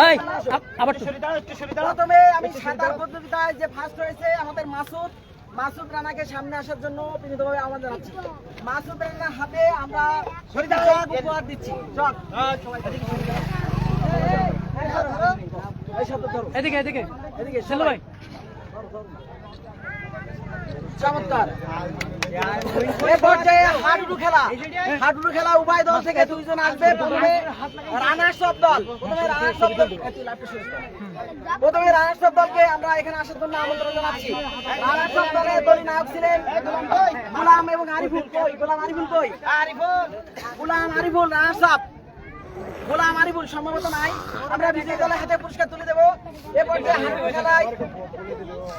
ভাই আবার প্রথমে আমি সাঁতার প্রতিযোগিতায় যে ফার্স্ট হয়েছে আমাদের মাসুদ মাসুদ রানাকে সামনে আসার জন্য বিনীতভাবে জানাচ্ছি। মাসুদ রানার হাতে আমরা উপহার দিচ্ছি চক এই ধরো, ধরো। এই শব্দ ধরো। এদিকে। এদিকে এদিকে ভাই। চমৎকার। পর্যায়ে হাডুডু খেলা। হাডুডু খেলা উভয় দল থেকে দুইজন আসবে। প্রথমে রানার্স অফ দল। প্রথমে দল। প্রথমে রানার্স অফ দলকে আমরা এখানে আসার জন্য আমন্ত্রণ জানাচ্ছি। দলের দলীয় নায়ক ছিলেন গুলাম এবং আরিফুল। কই? গোলাম আরিফুল কই? আরিফুল। গুলাম আরিফুল রানার্স অফ গোলাম আরিফুল সম্ভবত নাই। আমরা বিজয়ী দলের হাতে পুরস্কার তুলে দেবো। এ পর্যায়ে হাডুডু খেলায়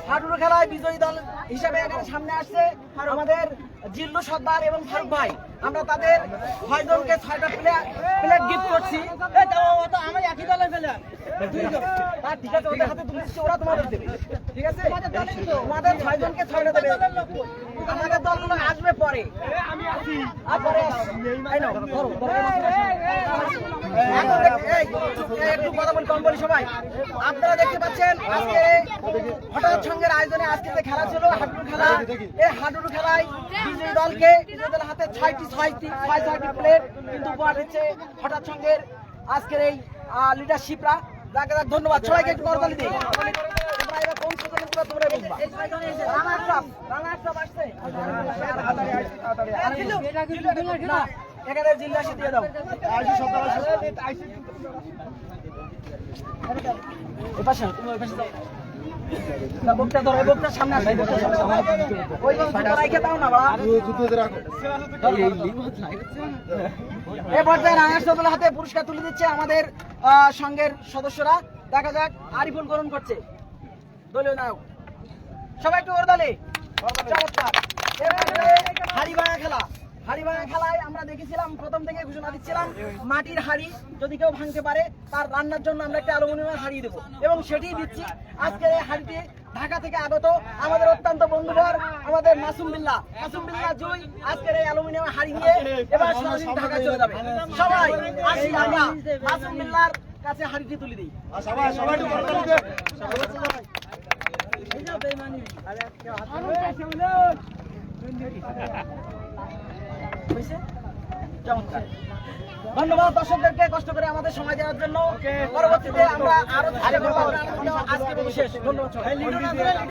হাডুডু খেলায় বিজয়ী দল হিসাবে এখানে সামনে আসছে আমাদের জিল্লু সর্দার এবং ফারুক ভাই। আমরা তাদের ছয়জনকে ছয়টা প্লেয়ার প্লেট গিফট করছি। আমার একই দলের প্লেয়ার ওরা তোমাদের দেবে। আমাদের আসবে পরে। সবাই। আপনারা দেখতে পাচ্ছেন, আজকে হঠাৎ সঙ্গের আয়োজনে আজকে যে খেলা ছিল, হাডুডু খেলা, এই হাডুডু খেলায় বিজয়ী দলকে বিজয়ী হাতে ছয়টি ছয়টি, ছয়, ছয়টি প্লেট কিন্তু হঠাৎ সঙ্গের আজকের এই লিডারশিপরা যাকে যাক ধন্যবাদ সবাইকে একটু করতালি দিই এখানে জিল্লাসি দিয়ে দাও। এ পাশে, তুমি ওই পাশে যাও। হাতে পুরস্কার তুলে দিচ্ছে আমাদের সংঘের সদস্যরা। দেখা যাক, আরিফুল গ্রহণ করছে। দলীয় নায়ক। সবাই একটু ওর দলে। চমৎকার এ পর্যায়ে হাড়ি ভাঙা খেলা হাড়ি খেলায় আমরা দেখেছিলাম প্রথম থেকে ঘোষণা দিচ্ছিলাম মাটির হাড়ি যদি কেউ ভাঙতে পারে তার রান্নার জন্য আমরা একটা অ্যালুমিনিয়ামের হাড়ি দেবো এবং সেটি দিচ্ছি আজকে এই হাড়িটি ঢাকা থেকে আগত আমাদের অত্যন্ত বন্ধুবর আমাদের মাসুম বিল্লাহ মাসুম বিল্লাহ জুই আজকের এই অ্যালুমিনিয়ামের হাড়ি নিয়ে এবার সরাসরি ঢাকা চলে যাবে সবাই আসি আমরা মাসুম বিল্লাহর কাছে হাড়িটি তুলে দিই হয়েছে? চমৎকার। ধন্যবাদ দর্শকদেরকে কষ্ট করে আমাদের সময় দেওয়ার জন্য পরবর্তীতে আমরা আরও আজকে শেষ ধন্যবাদ।